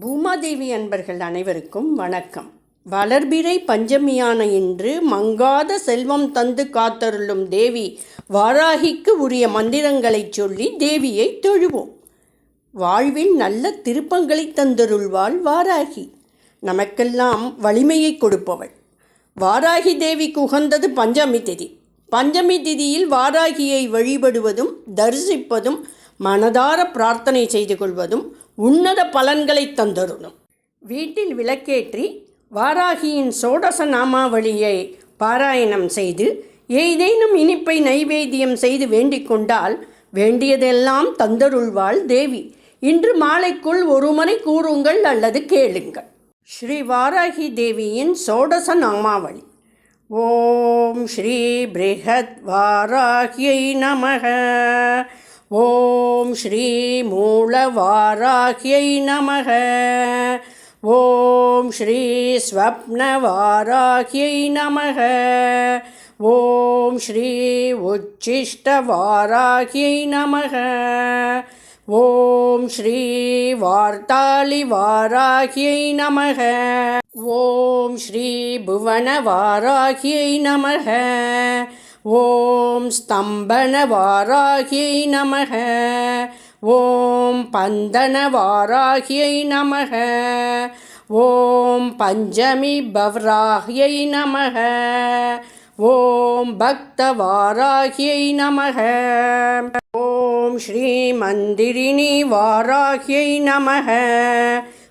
பூமாதேவி அன்பர்கள் அனைவருக்கும் வணக்கம். வளர்பிறை பஞ்சமியான இன்று மங்காத செல்வம் தந்து காத்தருளும் தேவி வாராகிக்கு உரிய மந்திரங்களைச் சொல்லி தேவியை தொழுவோம். வாழ்வில் நல்ல திருப்பங்களை தந்தருள்வாள் வாராகி. நமக்கெல்லாம் வலிமையை கொடுப்பவள். வாராகி தேவிக்கு உகந்தது பஞ்சமி திதி. பஞ்சமி திதியில் வாராகியை வழிபடுவதும் தரிசிப்பதும் மனதார பிரார்த்தனை செய்து கொள்வதும் உன்னத பலன்களை தந்தருளும். வீட்டில் விளக்கேற்றி வாராகியின் சோடச நாமாவளியை பாராயணம் செய்து ஏதேனும் இனிப்பை நைவேத்தியம் செய்து வேண்டிக் கொண்டால் வேண்டியதெல்லாம் தந்தருள்வாள் தேவி. இன்று மாலைக்குள் ஒரு முறை கூறுங்கள் அல்லது கேளுங்கள். ஸ்ரீ வாராகி தேவியின் சோடச நாமாவளி. ஓம் ஸ்ரீ பிருஹத் வாராகியை நமக. ஓம் ஸ்ரீ மூலவாராகியை நமக. ஓம் ஸ்ரீ ஸ்வப்னவாராகியை நமக. ஓம் ஸ்ரீ உச்சிஷ்டவாராகியை நமக. ஓம் ஸ்ரீ வார்த்தாளிவாராகியை நமக. ஓம் புவனவாராகியை நமக. ஓம் ஸ்தம்பனவாராகியை நமக. ஓம் பந்தனவாராகியை நமக. ஓம் பஞ்சமி பவ்ராகியை நமக. ஓம் பக்தவாராகியை நமக. ஓம் ஸ்ரீமந்திரிணி வாராகியை நமக.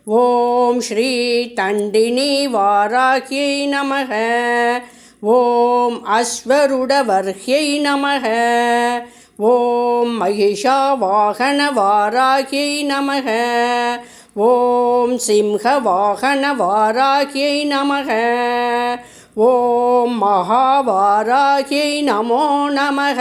ஓம் ஸ்ரீ தண்டினி வாராகியை நமக. ஓம் அஸ்வருடவர்ஹ்யை நமக. ஓம் மகிஷா வாகன வாராகியை நமக. ஓம் சிம்ஹ வாகன வாராகியை நமக. ஓம் மகாவாராகியை நமோ நமக.